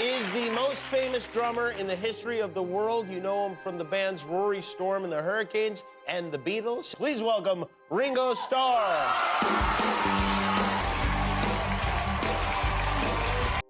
is the most famous drummer in the history of the world. You know him from the bands Rory Storm and the Hurricanes and the Beatles. Please welcome Ringo Starr.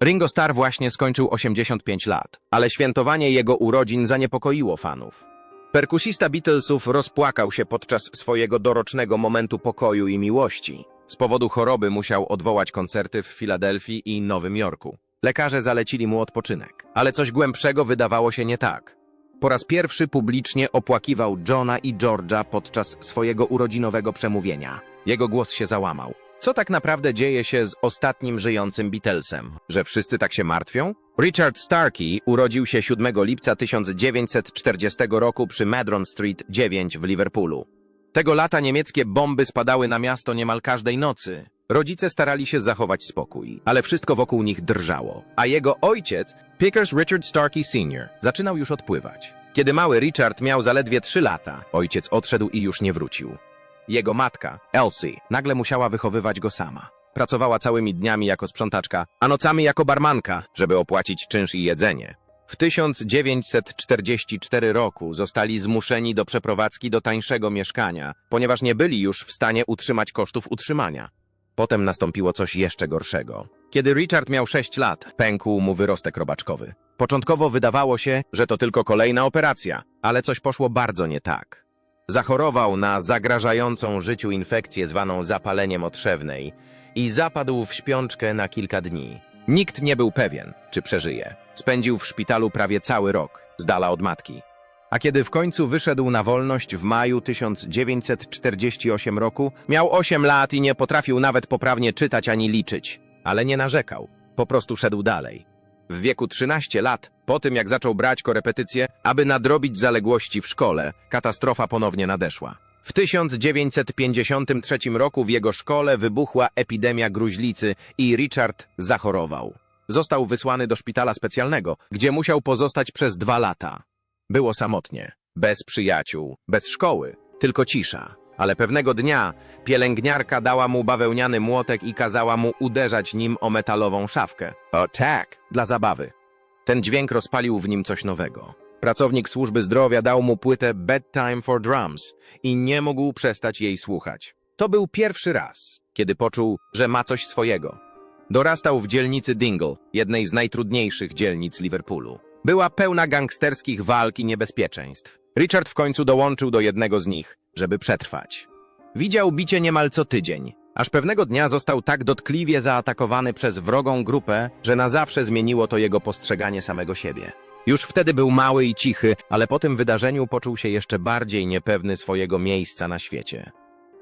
Ringo Starr właśnie skończył 85 lat, ale świętowanie jego urodzin zaniepokoiło fanów. Perkusista Beatlesów rozpłakał się podczas swojego dorocznego momentu pokoju i miłości. Z powodu choroby musiał odwołać koncerty w Filadelfii i Nowym Jorku. Lekarze zalecili mu odpoczynek, ale coś głębszego wydawało się nie tak. Po raz pierwszy publicznie opłakiwał Johna i George'a podczas swojego urodzinowego przemówienia. Jego głos się załamał. Co tak naprawdę dzieje się z ostatnim żyjącym Beatlesem? Że wszyscy tak się martwią? Richard Starkey urodził się 7 lipca 1940 roku przy Madron Street 9 w Liverpoolu. Tego lata niemieckie bomby spadały na miasto niemal każdej nocy. Rodzice starali się zachować spokój, ale wszystko wokół nich drżało. A jego ojciec, Pickers Richard Starkey Sr., zaczynał już odpływać. Kiedy mały Richard miał zaledwie 3 lata, ojciec odszedł i już nie wrócił. Jego matka, Elsie, nagle musiała wychowywać go sama. Pracowała całymi dniami jako sprzątaczka, a nocami jako barmanka, żeby opłacić czynsz i jedzenie. W 1944 roku zostali zmuszeni do przeprowadzki do tańszego mieszkania, ponieważ nie byli już w stanie utrzymać kosztów utrzymania. Potem nastąpiło coś jeszcze gorszego. Kiedy Richard miał 6 lat, pękł mu wyrostek robaczkowy. Początkowo wydawało się, że to tylko kolejna operacja, ale coś poszło bardzo nie tak. Zachorował na zagrażającą życiu infekcję zwaną zapaleniem otrzewnej i zapadł w śpiączkę na kilka dni. Nikt nie był pewien, czy przeżyje. Spędził w szpitalu prawie cały rok, z dala od matki. A kiedy w końcu wyszedł na wolność w maju 1948 roku, miał 8 lat i nie potrafił nawet poprawnie czytać ani liczyć. Ale nie narzekał, po prostu szedł dalej. W wieku 13 lat, po tym jak zaczął brać korepetycje, aby nadrobić zaległości w szkole, katastrofa ponownie nadeszła. W 1953 roku w jego szkole wybuchła epidemia gruźlicy i Richard zachorował. Został wysłany do szpitala specjalnego, gdzie musiał pozostać przez dwa lata. Było samotnie, bez przyjaciół, bez szkoły, tylko cisza. Ale pewnego dnia pielęgniarka dała mu bawełniany młotek i kazała mu uderzać nim o metalową szafkę. O tak, dla zabawy. Ten dźwięk rozpalił w nim coś nowego. Pracownik służby zdrowia dał mu płytę Bedtime for Drums i nie mógł przestać jej słuchać. To był pierwszy raz, kiedy poczuł, że ma coś swojego. Dorastał w dzielnicy Dingle, jednej z najtrudniejszych dzielnic Liverpoolu. Była pełna gangsterskich walk i niebezpieczeństw. Richard w końcu dołączył do jednego z nich, żeby przetrwać. Widział bicie niemal co tydzień, aż pewnego dnia został tak dotkliwie zaatakowany przez wrogą grupę, że na zawsze zmieniło to jego postrzeganie samego siebie. Już wtedy był mały i cichy, ale po tym wydarzeniu poczuł się jeszcze bardziej niepewny swojego miejsca na świecie.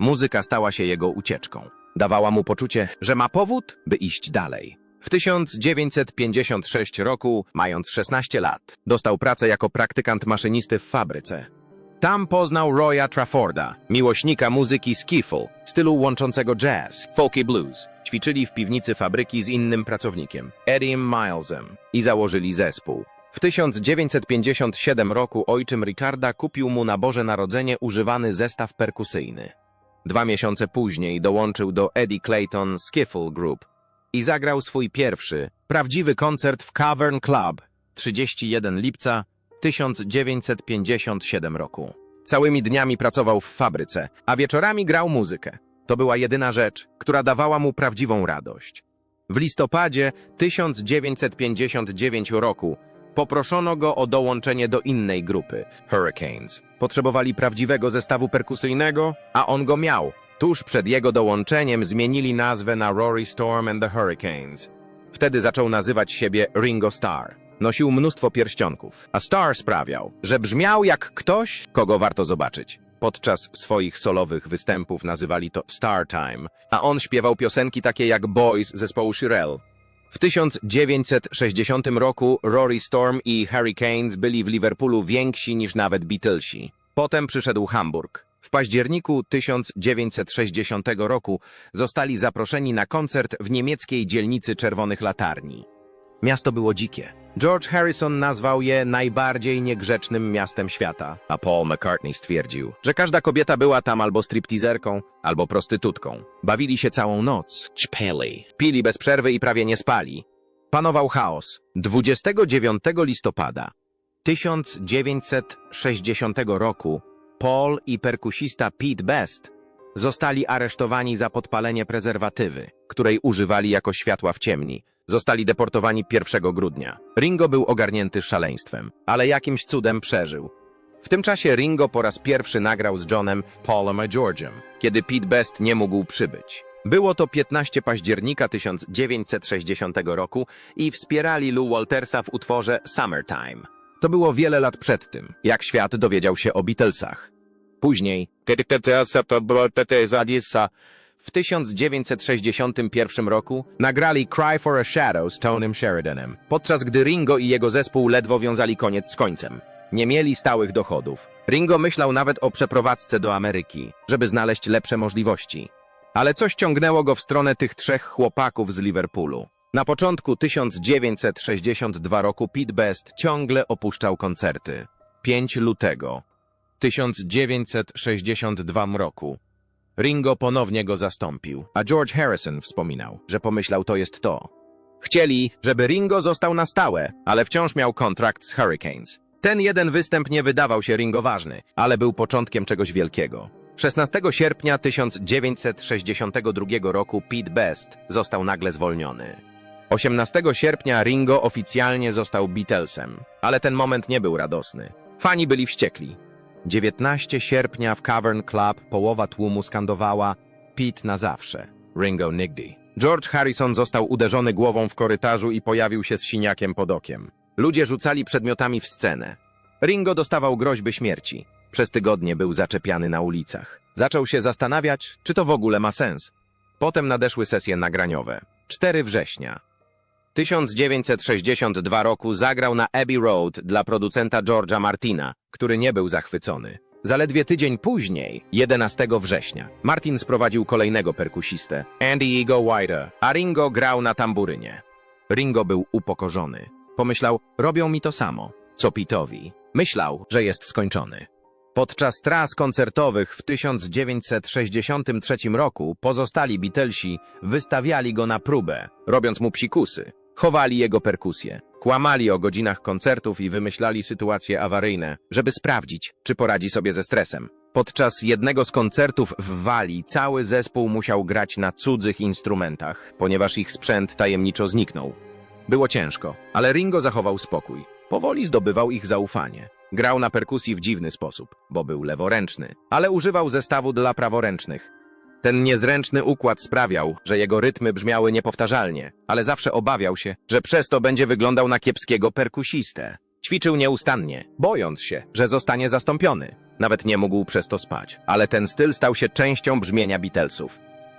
Muzyka stała się jego ucieczką. Dawała mu poczucie, że ma powód, by iść dalej. W 1956 roku, mając 16 lat, dostał pracę jako praktykant maszynisty w fabryce. Tam poznał Roya Trafforda, miłośnika muzyki skiffle, stylu łączącego jazz, folk i blues. Ćwiczyli w piwnicy fabryki z innym pracownikiem, Eddiem Milesem, i założyli zespół. W 1957 roku ojczym Richarda kupił mu na Boże Narodzenie używany zestaw perkusyjny. Dwa miesiące później dołączył do Eddie Clayton Skiffle Group i zagrał swój pierwszy, prawdziwy koncert w Cavern Club 31 lipca 1957 roku. Całymi dniami pracował w fabryce, a wieczorami grał muzykę. To była jedyna rzecz, która dawała mu prawdziwą radość. W listopadzie 1959 roku poproszono go o dołączenie do innej grupy, Hurricanes. Potrzebowali prawdziwego zestawu perkusyjnego, a on go miał. Tuż przed jego dołączeniem zmienili nazwę na Rory Storm and the Hurricanes. Wtedy zaczął nazywać siebie Ringo Starr. Nosił mnóstwo pierścionków, a Starr sprawiał, że brzmiał jak ktoś, kogo warto zobaczyć. Podczas swoich solowych występów nazywali to Star Time, a on śpiewał piosenki takie jak Boys zespołu Shirelle. W 1960 roku Rory Storm i Hurricanes byli w Liverpoolu więksi niż nawet Beatlesi. Potem przyszedł Hamburg. W październiku 1960 roku zostali zaproszeni na koncert w niemieckiej dzielnicy Czerwonych Latarni. Miasto było dzikie. George Harrison nazwał je najbardziej niegrzecznym miastem świata, a Paul McCartney stwierdził, że każda kobieta była tam albo stripteaserką, albo prostytutką. Bawili się całą noc, ćpeli, pili bez przerwy i prawie nie spali. Panował chaos. 29 listopada 1960 roku Paul i perkusista Pete Best zostali aresztowani za podpalenie prezerwatywy, której używali jako światła w ciemni. Zostali deportowani 1 grudnia. Ringo był ogarnięty szaleństwem, ale jakimś cudem przeżył. W tym czasie Ringo po raz pierwszy nagrał z Johnem, Paulem i George'em, kiedy Pete Best nie mógł przybyć. Było to 15 października 1960 roku i wspierali Lou Waltersa w utworze Summertime. To było wiele lat przed tym, jak świat dowiedział się o Beatlesach. Później, w 1961 roku nagrali Cry for a Shadow z Tonym Sheridanem, podczas gdy Ringo i jego zespół ledwo wiązali koniec z końcem. Nie mieli stałych dochodów. Ringo myślał nawet o przeprowadzce do Ameryki, żeby znaleźć lepsze możliwości. Ale coś ciągnęło go w stronę tych trzech chłopaków z Liverpoolu. Na początku 1962 roku Pete Best ciągle opuszczał koncerty. 5 lutego 1962 roku. Ringo ponownie go zastąpił, a George Harrison wspominał, że pomyślał to jest to. Chcieli, żeby Ringo został na stałe, ale wciąż miał kontrakt z Hurricanes. Ten jeden występ nie wydawał się Ringo ważny, ale był początkiem czegoś wielkiego. 16 sierpnia 1962 roku Pete Best został nagle zwolniony. 18 sierpnia Ringo oficjalnie został Beatlesem, ale ten moment nie był radosny. Fani byli wściekli. 19 sierpnia w Cavern Club połowa tłumu skandowała Pete na zawsze, Ringo nigdy. George Harrison został uderzony głową w korytarzu i pojawił się z siniakiem pod okiem. Ludzie rzucali przedmiotami w scenę. Ringo dostawał groźby śmierci. Przez tygodnie był zaczepiany na ulicach. Zaczął się zastanawiać, czy to w ogóle ma sens. Potem nadeszły sesje nagraniowe. 4 września. 1962 roku zagrał na Abbey Road dla producenta George'a Martina, który nie był zachwycony. Zaledwie tydzień później, 11 września, Martin sprowadził kolejnego perkusistę, Andy Ego Whiter, a Ringo grał na tamburynie. Ringo był upokorzony. Pomyślał, robią mi to samo, co Pitowi. Myślał, że jest skończony. Podczas tras koncertowych w 1963 roku pozostali Beatlesi wystawiali go na próbę, robiąc mu psikusy. Chowali jego perkusję, kłamali o godzinach koncertów i wymyślali sytuacje awaryjne, żeby sprawdzić, czy poradzi sobie ze stresem. Podczas jednego z koncertów w Walii cały zespół musiał grać na cudzych instrumentach, ponieważ ich sprzęt tajemniczo zniknął. Było ciężko, ale Ringo zachował spokój. Powoli zdobywał ich zaufanie. Grał na perkusji w dziwny sposób, bo był leworęczny, ale używał zestawu dla praworęcznych. Ten niezręczny układ sprawiał, że jego rytmy brzmiały niepowtarzalnie, ale zawsze obawiał się, że przez to będzie wyglądał na kiepskiego perkusistę. Ćwiczył nieustannie, bojąc się, że zostanie zastąpiony. Nawet nie mógł przez to spać, ale ten styl stał się częścią brzmienia Beatlesów.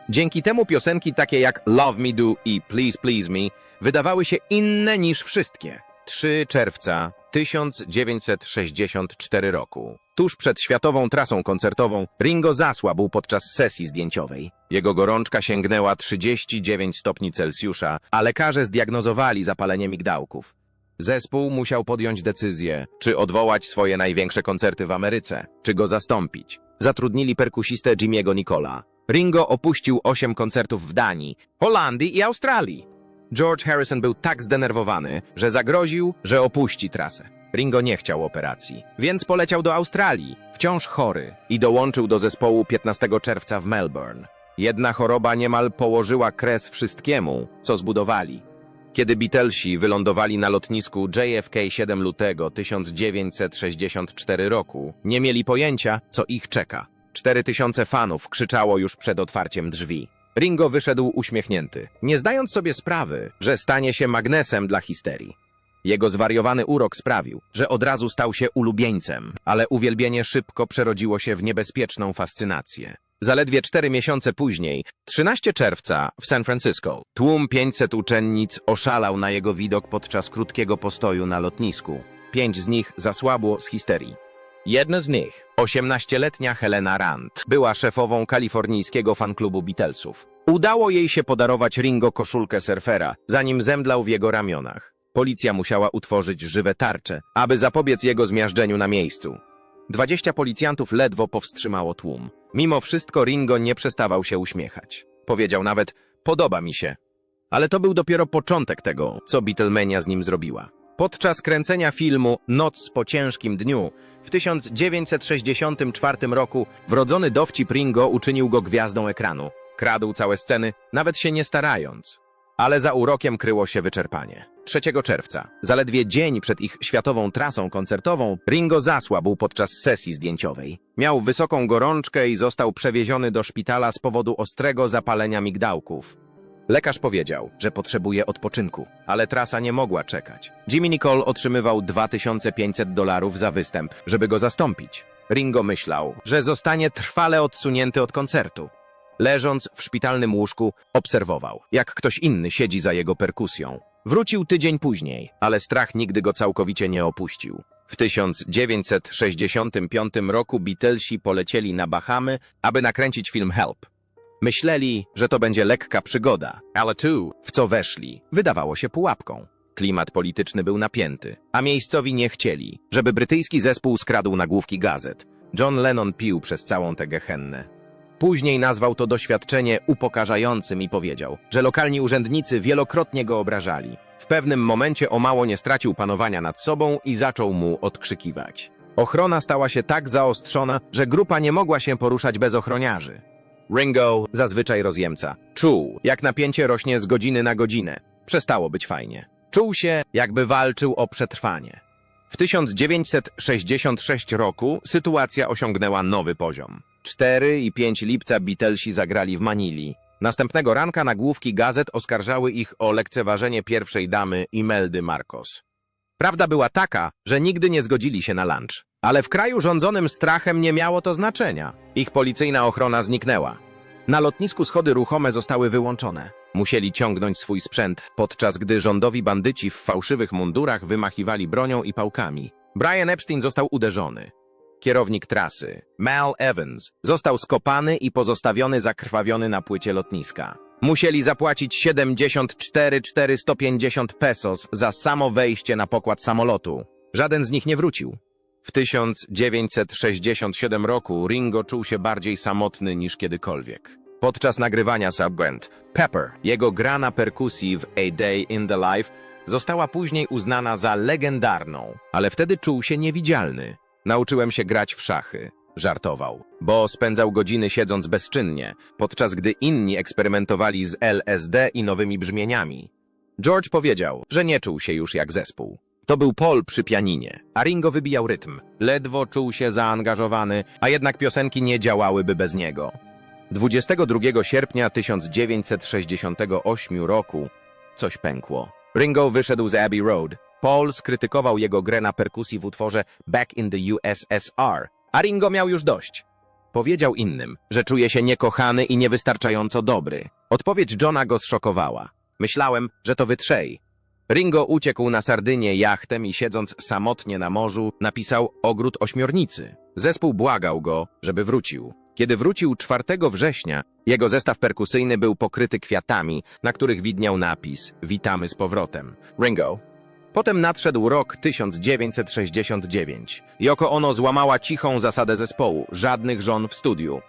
Dzięki temu piosenki takie jak Love Me Do i Please Please Me wydawały się inne niż wszystkie. 3 czerwca 1964 roku. Tuż przed światową trasą koncertową Ringo zasłabł podczas sesji zdjęciowej. Jego gorączka sięgnęła 39 stopni Celsjusza, a lekarze zdiagnozowali zapalenie migdałków. Zespół musiał podjąć decyzję, czy odwołać swoje największe koncerty w Ameryce, czy go zastąpić. Zatrudnili perkusistę Jimmy'ego Nicola. Ringo opuścił 8 koncertów w Danii, Holandii i Australii. George Harrison był tak zdenerwowany, że zagroził, że opuści trasę. Ringo nie chciał operacji, więc poleciał do Australii, wciąż chory, i dołączył do zespołu 15 czerwca w Melbourne. Jedna choroba niemal położyła kres wszystkiemu, co zbudowali. Kiedy Beatlesi wylądowali na lotnisku JFK 7 lutego 1964 roku, nie mieli pojęcia, co ich czeka. 4000 fanów krzyczało już przed otwarciem drzwi. Ringo wyszedł uśmiechnięty, nie zdając sobie sprawy, że stanie się magnesem dla histerii. Jego zwariowany urok sprawił, że od razu stał się ulubieńcem, ale uwielbienie szybko przerodziło się w niebezpieczną fascynację. Zaledwie cztery miesiące później, 13 czerwca, w San Francisco, tłum 500 uczennic oszalał na jego widok podczas krótkiego postoju na lotnisku. Pięć z nich zasłabło z histerii. Jedna z nich, 18-letnia Helena Rand, była szefową kalifornijskiego fanklubu Beatlesów. Udało jej się podarować Ringo koszulkę surfera, zanim zemdlał w jego ramionach. Policja musiała utworzyć żywe tarcze, aby zapobiec jego zmiażdżeniu na miejscu. 20 policjantów ledwo powstrzymało tłum. Mimo wszystko Ringo nie przestawał się uśmiechać. Powiedział nawet, podoba mi się. Ale to był dopiero początek tego, co Beatlemania z nim zrobiła. Podczas kręcenia filmu Noc po ciężkim dniu w 1964 roku wrodzony dowcip Ringo uczynił go gwiazdą ekranu. Kradł całe sceny, nawet się nie starając. Ale za urokiem kryło się wyczerpanie. 3 czerwca, zaledwie dzień przed ich światową trasą koncertową, Ringo zasłabł podczas sesji zdjęciowej. Miał wysoką gorączkę i został przewieziony do szpitala z powodu ostrego zapalenia migdałków. Lekarz powiedział, że potrzebuje odpoczynku, ale trasa nie mogła czekać. Jimmy Nicole otrzymywał 2500 dolarów za występ, żeby go zastąpić. Ringo myślał, że zostanie trwale odsunięty od koncertu. Leżąc w szpitalnym łóżku, obserwował, jak ktoś inny siedzi za jego perkusją. Wrócił tydzień później, ale strach nigdy go całkowicie nie opuścił. W 1965 roku Beatlesi polecieli na Bahamy, aby nakręcić film Help. Myśleli, że to będzie lekka przygoda, ale tu, w co weszli, wydawało się pułapką. Klimat polityczny był napięty, a miejscowi nie chcieli, żeby brytyjski zespół skradł nagłówki gazet. John Lennon pił przez całą tę gehennę. Później nazwał to doświadczenie upokarzającym i powiedział, że lokalni urzędnicy wielokrotnie go obrażali. W pewnym momencie o mało nie stracił panowania nad sobą i zaczął mu odkrzykiwać. Ochrona stała się tak zaostrzona, że grupa nie mogła się poruszać bez ochroniarzy. Ringo, zazwyczaj rozjemca, czuł, jak napięcie rośnie z godziny na godzinę. Przestało być fajnie. Czuł się, jakby walczył o przetrwanie. W 1966 roku sytuacja osiągnęła nowy poziom. 4 i 5 lipca Beatlesi zagrali w Manili. Następnego ranka nagłówki gazet oskarżały ich o lekceważenie pierwszej damy Imeldy Marcos. Prawda była taka, że nigdy nie zgodzili się na lunch. Ale w kraju rządzonym strachem nie miało to znaczenia. Ich policyjna ochrona zniknęła. Na lotnisku schody ruchome zostały wyłączone. Musieli ciągnąć swój sprzęt, podczas gdy rządowi bandyci w fałszywych mundurach wymachiwali bronią i pałkami. Brian Epstein został uderzony. Kierownik trasy, Mal Evans, został skopany i pozostawiony zakrwawiony na płycie lotniska. Musieli zapłacić 74 450 pesos za samo wejście na pokład samolotu. Żaden z nich nie wrócił. W 1967 roku Ringo czuł się bardziej samotny niż kiedykolwiek. Podczas nagrywania Subwent, Pepper, jego gra na perkusji w A Day in the Life, została później uznana za legendarną, ale wtedy czuł się niewidzialny. Nauczyłem się grać w szachy, żartował, bo spędzał godziny siedząc bezczynnie, podczas gdy inni eksperymentowali z LSD i nowymi brzmieniami. George powiedział, że nie czuł się już jak zespół. To był Paul przy pianinie, a Ringo wybijał rytm. Ledwo czuł się zaangażowany, a jednak piosenki nie działałyby bez niego. 22 sierpnia 1968 roku coś pękło. Ringo wyszedł z Abbey Road. Paul skrytykował jego grę na perkusji w utworze Back in the USSR, a Ringo miał już dość. Powiedział innym, że czuje się niekochany i niewystarczająco dobry. Odpowiedź Johna go zszokowała. Myślałem, że to wytrzej. Ringo uciekł na Sardynię jachtem i siedząc samotnie na morzu, napisał Ogród Ośmiornicy. Zespół błagał go, żeby wrócił. Kiedy wrócił 4 września, jego zestaw perkusyjny był pokryty kwiatami, na których widniał napis Witamy z powrotem. Ringo. Potem nadszedł rok 1969. Yoko Ono złamała cichą zasadę zespołu, żadnych żon w studiu.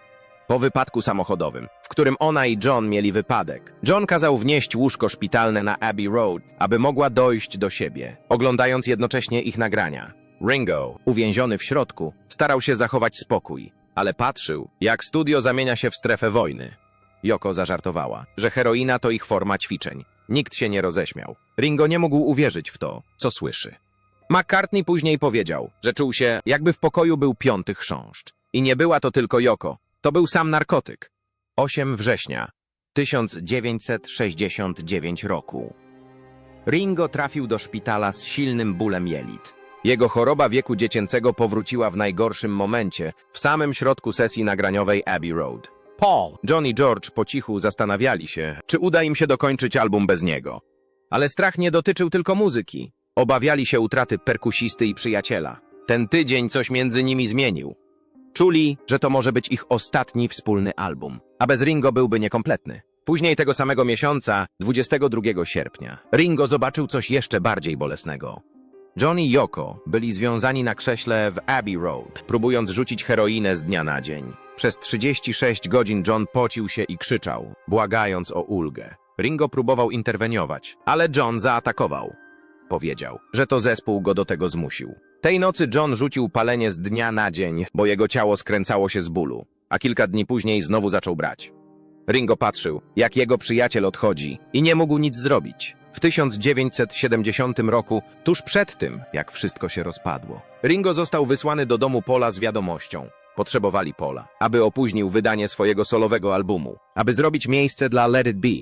Po wypadku samochodowym, w którym ona i John mieli wypadek, John kazał wnieść łóżko szpitalne na Abbey Road, aby mogła dojść do siebie, oglądając jednocześnie ich nagrania. Ringo, uwięziony w środku, starał się zachować spokój, ale patrzył, jak studio zamienia się w strefę wojny. Yoko zażartowała, że heroina to ich forma ćwiczeń. Nikt się nie roześmiał. Ringo nie mógł uwierzyć w to, co słyszy. McCartney później powiedział, że czuł się, jakby w pokoju był piąty chrząszcz. I nie była to tylko Yoko, to był sam narkotyk. 8 września 1969 roku. Ringo trafił do szpitala z silnym bólem jelit. Jego choroba wieku dziecięcego powróciła w najgorszym momencie, w samym środku sesji nagraniowej Abbey Road. Paul, John i George po cichu zastanawiali się, czy uda im się dokończyć album bez niego. Ale strach nie dotyczył tylko muzyki. Obawiali się utraty perkusisty i przyjaciela. Ten tydzień coś między nimi zmienił. Czuli, że to może być ich ostatni wspólny album, a bez Ringo byłby niekompletny. Później tego samego miesiąca, 22 sierpnia, Ringo zobaczył coś jeszcze bardziej bolesnego. John i Yoko byli związani na krześle w Abbey Road, próbując rzucić heroinę z dnia na dzień. Przez 36 godzin John pocił się i krzyczał, błagając o ulgę. Ringo próbował interweniować, ale John zaatakował. Powiedział, że to zespół go do tego zmusił. Tej nocy John rzucił palenie z dnia na dzień, bo jego ciało skręcało się z bólu, a kilka dni później znowu zaczął brać. Ringo patrzył, jak jego przyjaciel odchodzi i nie mógł nic zrobić. W 1970 roku, tuż przed tym, jak wszystko się rozpadło, Ringo został wysłany do domu Pola z wiadomością. Potrzebowali Pola, aby opóźnił wydanie swojego solowego albumu, aby zrobić miejsce dla Let It Be.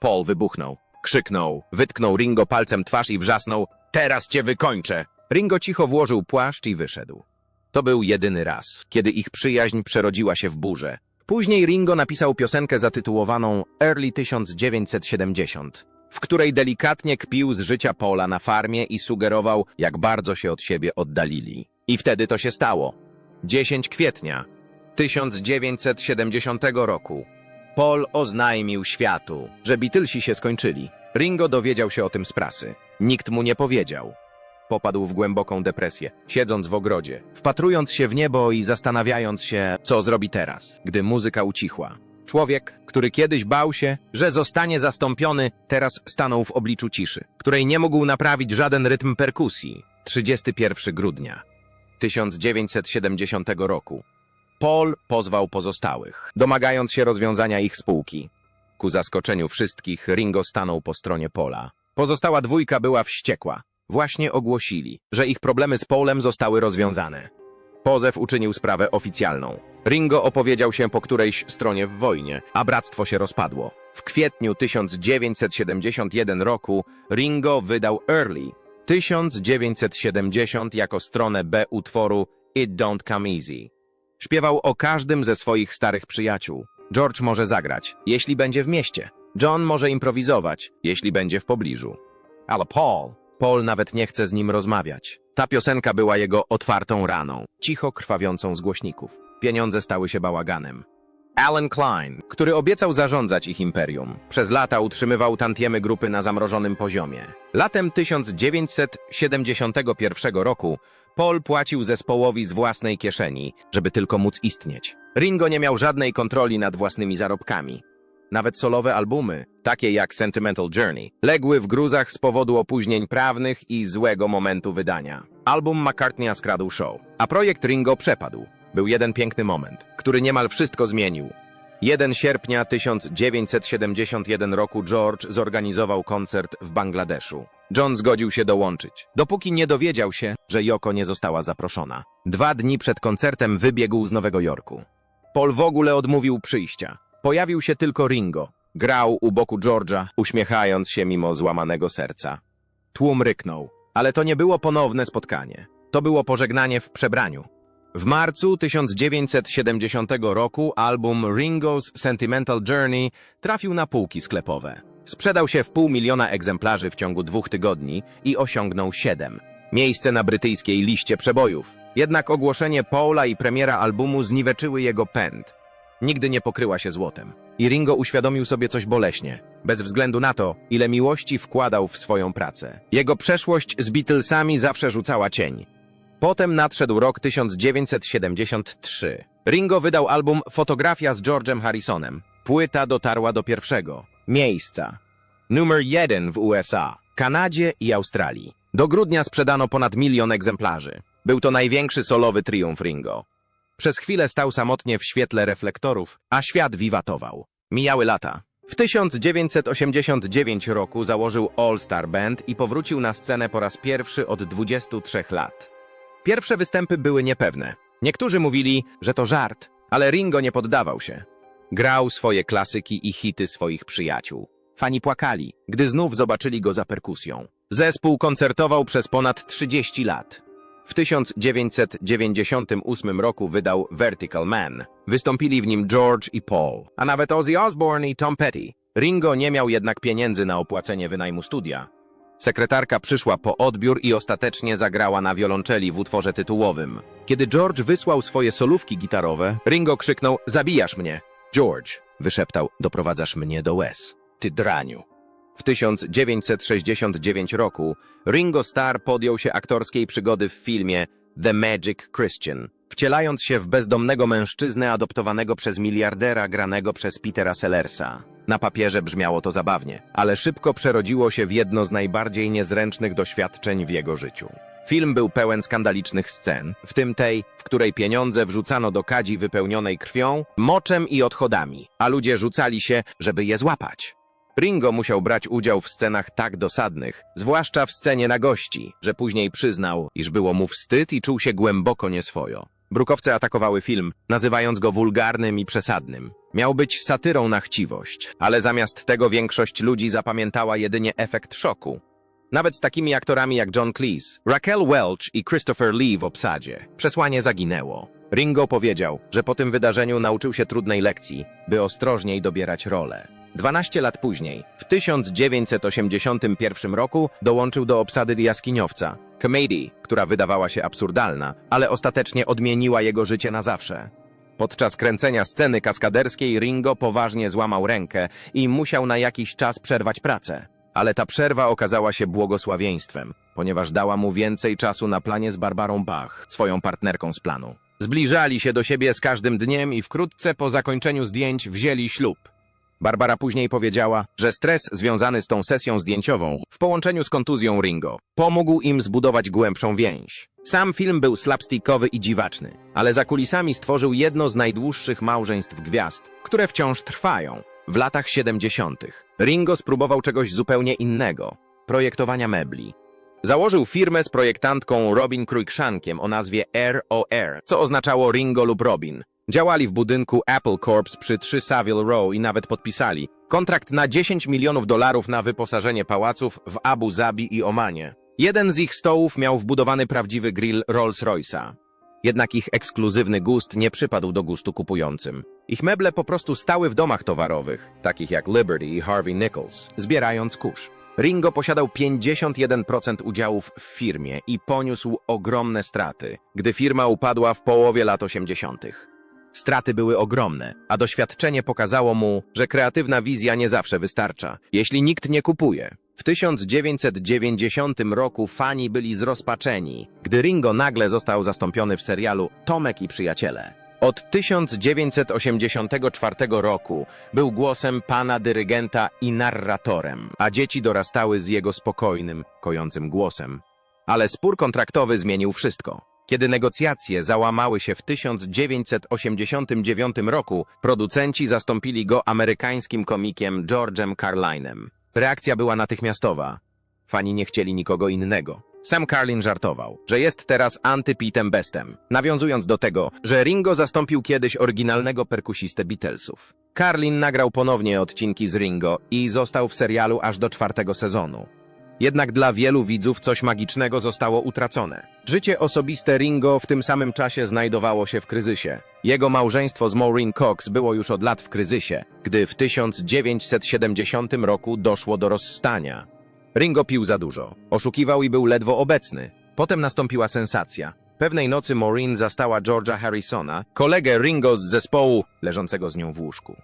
Paul wybuchnął, krzyknął, wytknął Ringo palcem twarz i wrzasnął Teraz cię wykończę! Ringo cicho włożył płaszcz i wyszedł. To był jedyny raz, kiedy ich przyjaźń przerodziła się w burzę. Później Ringo napisał piosenkę zatytułowaną Early 1970, w której delikatnie kpił z życia Paula na farmie i sugerował, jak bardzo się od siebie oddalili. I wtedy to się stało. 10 kwietnia 1970 roku. Paul oznajmił światu, że Beatlesi się skończyli. Ringo dowiedział się o tym z prasy. Nikt mu nie powiedział. Popadł w głęboką depresję, siedząc w ogrodzie, wpatrując się w niebo i zastanawiając się, co zrobi teraz, gdy muzyka ucichła. Człowiek, który kiedyś bał się, że zostanie zastąpiony, teraz stanął w obliczu ciszy, której nie mógł naprawić żaden rytm perkusji. 31 grudnia 1970 roku. Paul pozwał pozostałych, domagając się rozwiązania ich spółki. Ku zaskoczeniu wszystkich, Ringo stanął po stronie Pola. Pozostała dwójka była wściekła. Właśnie ogłosili, że ich problemy z Paulem zostały rozwiązane. Pozew uczynił sprawę oficjalną. Ringo opowiedział się po którejś stronie w wojnie, a bractwo się rozpadło. W kwietniu 1971 roku Ringo wydał Early 1970 jako stronę B utworu It Don't Come Easy. Śpiewał o każdym ze swoich starych przyjaciół. George może zagrać, jeśli będzie w mieście. John może improwizować, jeśli będzie w pobliżu. Ale Paul, Paul nawet nie chce z nim rozmawiać. Ta piosenka była jego otwartą raną, cicho krwawiącą z głośników. Pieniądze stały się bałaganem. Alan Klein, który obiecał zarządzać ich imperium, przez lata utrzymywał tantiemy grupy na zamrożonym poziomie. Latem 1971 roku Paul płacił zespołowi z własnej kieszeni, żeby tylko móc istnieć. Ringo nie miał żadnej kontroli nad własnymi zarobkami. Nawet solowe albumy, takie jak Sentimental Journey, legły w gruzach z powodu opóźnień prawnych i złego momentu wydania. Album McCartneya skradł show, a projekt Ringo przepadł. Był jeden piękny moment, który niemal wszystko zmienił. 1 sierpnia 1971 roku George zorganizował koncert w Bangladeszu. John zgodził się dołączyć, dopóki nie dowiedział się, że Yoko nie została zaproszona. Dwa dni przed koncertem wybiegł z Nowego Jorku. Paul w ogóle odmówił przyjścia. Pojawił się tylko Ringo. Grał u boku George'a, uśmiechając się mimo złamanego serca. Tłum ryknął, ale to nie było ponowne spotkanie. To było pożegnanie w przebraniu. W marcu 1970 roku album Ringo's Sentimental Journey trafił na półki sklepowe. Sprzedał się w pół miliona egzemplarzy w ciągu dwóch tygodni i osiągnął siedem. Miejsce na brytyjskiej liście przebojów. Jednak ogłoszenie Paula i premiera albumu zniweczyły jego pęd. Nigdy nie pokryła się złotem. I Ringo uświadomił sobie coś boleśnie, bez względu na to, ile miłości wkładał w swoją pracę. Jego przeszłość z Beatlesami zawsze rzucała cień. Potem nadszedł rok 1973. Ringo wydał album Fotografia z George'em Harrisonem. Płyta dotarła do pierwszego miejsca. Numer jeden w USA, Kanadzie i Australii. Do grudnia sprzedano ponad milion egzemplarzy. Był to największy solowy triumf Ringo. Przez chwilę stał samotnie w świetle reflektorów, a świat wiwatował. Mijały lata. W 1989 roku założył All Star Band i powrócił na scenę po raz pierwszy od 23 lat. Pierwsze występy były niepewne. Niektórzy mówili, że to żart, ale Ringo nie poddawał się. Grał swoje klasyki i hity swoich przyjaciół. Fani płakali, gdy znów zobaczyli go za perkusją. Zespół koncertował przez ponad 30 lat. W 1998 roku wydał Vertical Man. Wystąpili w nim George i Paul, a nawet Ozzy Osbourne i Tom Petty. Ringo nie miał jednak pieniędzy na opłacenie wynajmu studia. Sekretarka przyszła po odbiór i ostatecznie zagrała na wiolonczeli w utworze tytułowym. Kiedy George wysłał swoje solówki gitarowe, Ringo krzyknął Zabijasz mnie! George, wyszeptał, doprowadzasz mnie do łez. Ty draniu. W 1969 roku Ringo Starr podjął się aktorskiej przygody w filmie The Magic Christian, wcielając się w bezdomnego mężczyznę adoptowanego przez miliardera granego przez Petera Sellersa. Na papierze brzmiało to zabawnie, ale szybko przerodziło się w jedno z najbardziej niezręcznych doświadczeń w jego życiu. Film był pełen skandalicznych scen, w tym tej, w której pieniądze wrzucano do kadzi wypełnionej krwią, moczem i odchodami, a ludzie rzucali się, żeby je złapać. Ringo musiał brać udział w scenach tak dosadnych, zwłaszcza w scenie na gości, że później przyznał, iż było mu wstyd i czuł się głęboko nieswojo. Brukowce atakowały film, nazywając go wulgarnym i przesadnym. Miał być satyrą na chciwość, ale zamiast tego większość ludzi zapamiętała jedynie efekt szoku. Nawet z takimi aktorami jak John Cleese, Raquel Welch i Christopher Lee w obsadzie. Przesłanie zaginęło. Ringo powiedział, że po tym wydarzeniu nauczył się trudnej lekcji, by ostrożniej dobierać role. 12 lat później, w 1981 roku, dołączył do obsady jaskiniowca, Comedy, która wydawała się absurdalna, ale ostatecznie odmieniła jego życie na zawsze. Podczas kręcenia sceny kaskaderskiej Ringo poważnie złamał rękę i musiał na jakiś czas przerwać pracę. Ale ta przerwa okazała się błogosławieństwem, ponieważ dała mu więcej czasu na planie z Barbarą Bach, swoją partnerką z planu. Zbliżali się do siebie z każdym dniem i wkrótce po zakończeniu zdjęć wzięli ślub. Barbara później powiedziała, że stres związany z tą sesją zdjęciową, w połączeniu z kontuzją Ringo, pomógł im zbudować głębszą więź. Sam film był slapstickowy i dziwaczny, ale za kulisami stworzył jedno z najdłuższych małżeństw gwiazd, które wciąż trwają. W latach 70. Ringo spróbował czegoś zupełnie innego projektowania mebli. Założył firmę z projektantką Robin Cruikshankiem o nazwie ROR, co oznaczało Ringo lub Robin. Działali w budynku Apple Corps przy 3 Savile Row i nawet podpisali kontrakt na 10 milionów dolarów na wyposażenie pałaców w Abu Zabi i Omanie. Jeden z ich stołów miał wbudowany prawdziwy grill Rolls-Royce'a. Jednak ich ekskluzywny gust nie przypadł do gustu kupującym. Ich meble po prostu stały w domach towarowych, takich jak Liberty i Harvey Nichols, zbierając kurz. Ringo posiadał 51% udziałów w firmie i poniósł ogromne straty, gdy firma upadła w połowie lat 80. Straty były ogromne, a doświadczenie pokazało mu, że kreatywna wizja nie zawsze wystarcza, jeśli nikt nie kupuje. W 1990 roku fani byli zrozpaczeni, gdy Ringo nagle został zastąpiony w serialu Tomek i Przyjaciele. Od 1984 roku był głosem pana dyrygenta i narratorem, a dzieci dorastały z jego spokojnym, kojącym głosem. Ale spór kontraktowy zmienił wszystko. Kiedy negocjacje załamały się w 1989 roku, producenci zastąpili go amerykańskim komikiem George'em Carlinem. Reakcja była natychmiastowa. Fani nie chcieli nikogo innego. Sam Carlin żartował, że jest teraz anty-Pitem Bestem, nawiązując do tego, że Ringo zastąpił kiedyś oryginalnego perkusistę Beatlesów. Carlin nagrał ponownie odcinki z Ringo i został w serialu aż do czwartego sezonu. Jednak dla wielu widzów coś magicznego zostało utracone. Życie osobiste Ringo w tym samym czasie znajdowało się w kryzysie. Jego małżeństwo z Maureen Cox było już od lat w kryzysie, gdy w 1970 roku doszło do rozstania. Ringo pił za dużo, oszukiwał i był ledwo obecny. Potem nastąpiła sensacja. Pewnej nocy Maureen zastała George'a Harrisona, kolegę Ringo z zespołu, leżącego z nią w łóżku.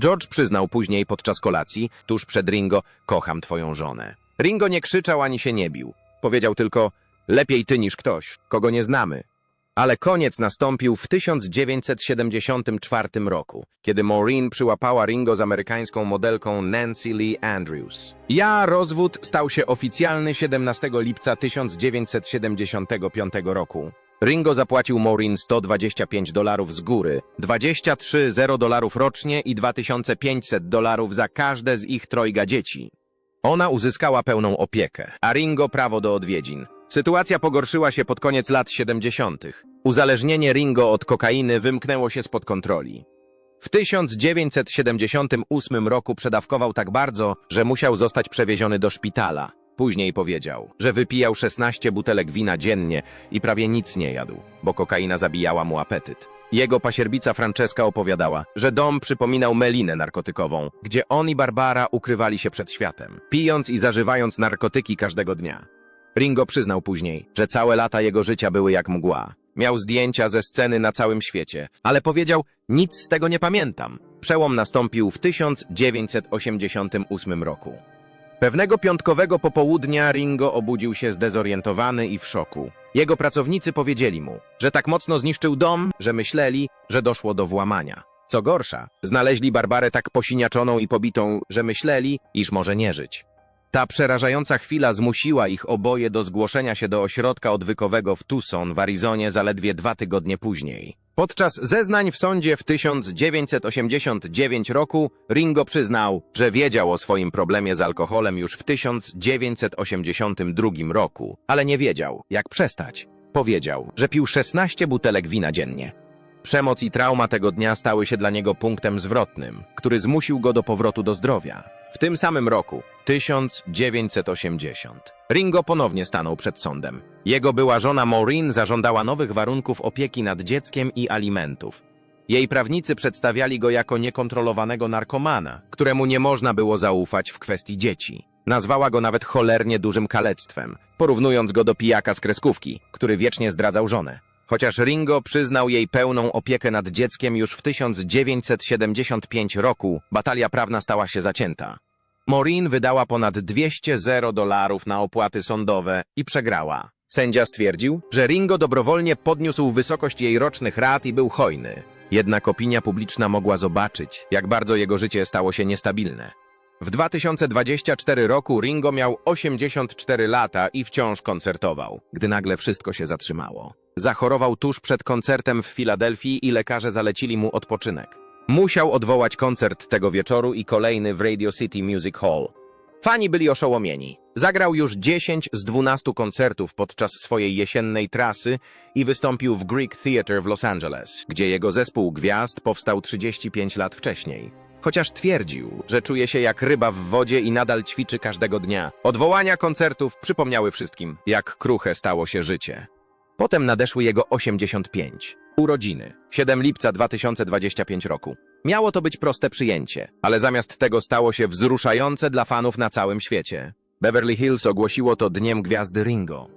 George przyznał później podczas kolacji, tuż przed Ringo, kocham twoją żonę. Ringo nie krzyczał ani się nie bił. Powiedział tylko, lepiej ty niż ktoś, kogo nie znamy. Ale koniec nastąpił w 1974 roku, kiedy Maureen przyłapała Ringo z amerykańską modelką Nancy Lee Andrews. Ja rozwód stał się oficjalny 17 lipca 1975 roku. Ringo zapłacił Maureen 125 dolarów z góry, 23 0 dolarów rocznie i 2500 dolarów za każde z ich trojga dzieci. Ona uzyskała pełną opiekę, a Ringo prawo do odwiedzin. Sytuacja pogorszyła się pod koniec lat 70. Uzależnienie Ringo od kokainy wymknęło się spod kontroli. W 1978 roku przedawkował tak bardzo, że musiał zostać przewieziony do szpitala. Później powiedział, że wypijał 16 butelek wina dziennie i prawie nic nie jadł, bo kokaina zabijała mu apetyt. Jego pasierbica Francesca opowiadała, że dom przypominał melinę narkotykową, gdzie on i Barbara ukrywali się przed światem, pijąc i zażywając narkotyki każdego dnia. Ringo przyznał później, że całe lata jego życia były jak mgła. Miał zdjęcia ze sceny na całym świecie, ale powiedział, nic z tego nie pamiętam. Przełom nastąpił w 1988 roku. Pewnego piątkowego popołudnia Ringo obudził się zdezorientowany i w szoku. Jego pracownicy powiedzieli mu, że tak mocno zniszczył dom, że myśleli, że doszło do włamania. Co gorsza, znaleźli Barbarę tak posiniaczoną i pobitą, że myśleli, iż może nie żyć. Ta przerażająca chwila zmusiła ich oboje do zgłoszenia się do ośrodka odwykowego w Tucson w Arizonie zaledwie dwa tygodnie później. Podczas zeznań w sądzie w 1989 roku Ringo przyznał, że wiedział o swoim problemie z alkoholem już w 1982 roku, ale nie wiedział, jak przestać. Powiedział, że pił 16 butelek wina dziennie. Przemoc i trauma tego dnia stały się dla niego punktem zwrotnym, który zmusił go do powrotu do zdrowia. W tym samym roku, 1980, Ringo ponownie stanął przed sądem. Jego była żona Maureen zażądała nowych warunków opieki nad dzieckiem i alimentów. Jej prawnicy przedstawiali go jako niekontrolowanego narkomana, któremu nie można było zaufać w kwestii dzieci. Nazwała go nawet cholernie dużym kalectwem, porównując go do pijaka z kreskówki, który wiecznie zdradzał żonę. Chociaż Ringo przyznał jej pełną opiekę nad dzieckiem już w 1975 roku, batalia prawna stała się zacięta. Maureen wydała ponad 200 zero dolarów na opłaty sądowe i przegrała. Sędzia stwierdził, że Ringo dobrowolnie podniósł wysokość jej rocznych rat i był hojny. Jednak opinia publiczna mogła zobaczyć, jak bardzo jego życie stało się niestabilne. W 2024 roku Ringo miał 84 lata i wciąż koncertował, gdy nagle wszystko się zatrzymało. Zachorował tuż przed koncertem w Filadelfii i lekarze zalecili mu odpoczynek. Musiał odwołać koncert tego wieczoru i kolejny w Radio City Music Hall. Fani byli oszołomieni. Zagrał już 10 z 12 koncertów podczas swojej jesiennej trasy i wystąpił w Greek Theatre w Los Angeles, gdzie jego zespół gwiazd powstał 35 lat wcześniej. Chociaż twierdził, że czuje się jak ryba w wodzie i nadal ćwiczy każdego dnia. Odwołania koncertów przypomniały wszystkim, jak kruche stało się życie. Potem nadeszły jego 85. Urodziny. 7 lipca 2025 roku. Miało to być proste przyjęcie, ale zamiast tego stało się wzruszające dla fanów na całym świecie. Beverly Hills ogłosiło to Dniem Gwiazdy Ringo.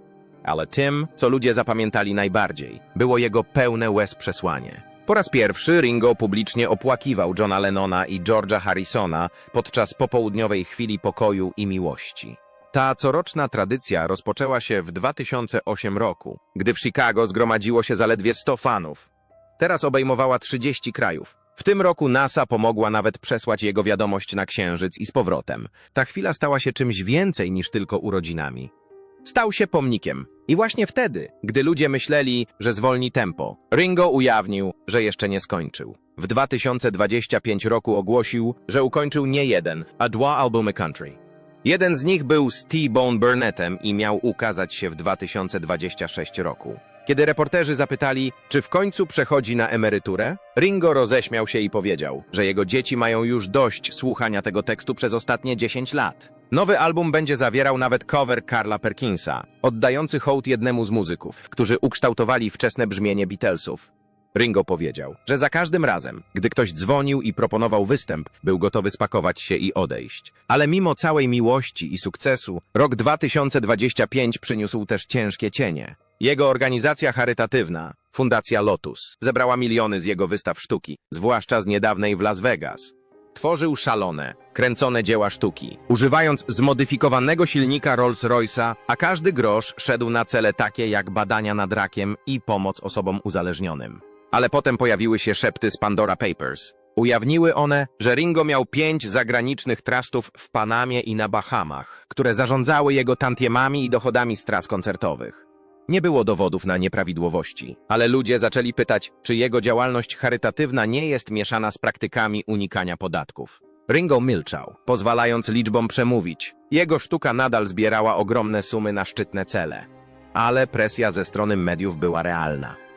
Ale tym, co ludzie zapamiętali najbardziej, było jego pełne łez przesłanie. Po raz pierwszy Ringo publicznie opłakiwał Johna Lennona i George'a Harrisona podczas popołudniowej chwili pokoju i miłości. Ta coroczna tradycja rozpoczęła się w 2008 roku, gdy w Chicago zgromadziło się zaledwie 100 fanów. Teraz obejmowała 30 krajów. W tym roku NASA pomogła nawet przesłać jego wiadomość na Księżyc i z powrotem. Ta chwila stała się czymś więcej niż tylko urodzinami. Stał się pomnikiem. I właśnie wtedy, gdy ludzie myśleli, że zwolni tempo, Ringo ujawnił, że jeszcze nie skończył. W 2025 roku ogłosił, że ukończył nie jeden, a dwa albumy country. Jeden z nich był z T-Bone Burnettem i miał ukazać się w 2026 roku. Kiedy reporterzy zapytali, czy w końcu przechodzi na emeryturę, Ringo roześmiał się i powiedział, że jego dzieci mają już dość słuchania tego tekstu przez ostatnie 10 lat. Nowy album będzie zawierał nawet cover Carla Perkinsa, oddający hołd jednemu z muzyków, którzy ukształtowali wczesne brzmienie Beatlesów. Ringo powiedział, że za każdym razem, gdy ktoś dzwonił i proponował występ, był gotowy spakować się i odejść. Ale mimo całej miłości i sukcesu, rok 2025 przyniósł też ciężkie cienie. Jego organizacja charytatywna, Fundacja Lotus, zebrała miliony z jego wystaw sztuki, zwłaszcza z niedawnej w Las Vegas. Tworzył szalone, kręcone dzieła sztuki, używając zmodyfikowanego silnika Rolls-Royce'a, a każdy grosz szedł na cele takie jak badania nad rakiem i pomoc osobom uzależnionym. Ale potem pojawiły się szepty z Pandora Papers. Ujawniły one, że Ringo miał pięć zagranicznych trustów w Panamie i na Bahamach, które zarządzały jego tantiemami i dochodami z tras koncertowych. Nie było dowodów na nieprawidłowości, ale ludzie zaczęli pytać, czy jego działalność charytatywna nie jest mieszana z praktykami unikania podatków. Ringo milczał, pozwalając liczbom przemówić. Jego sztuka nadal zbierała ogromne sumy na szczytne cele. Ale presja ze strony mediów była realna.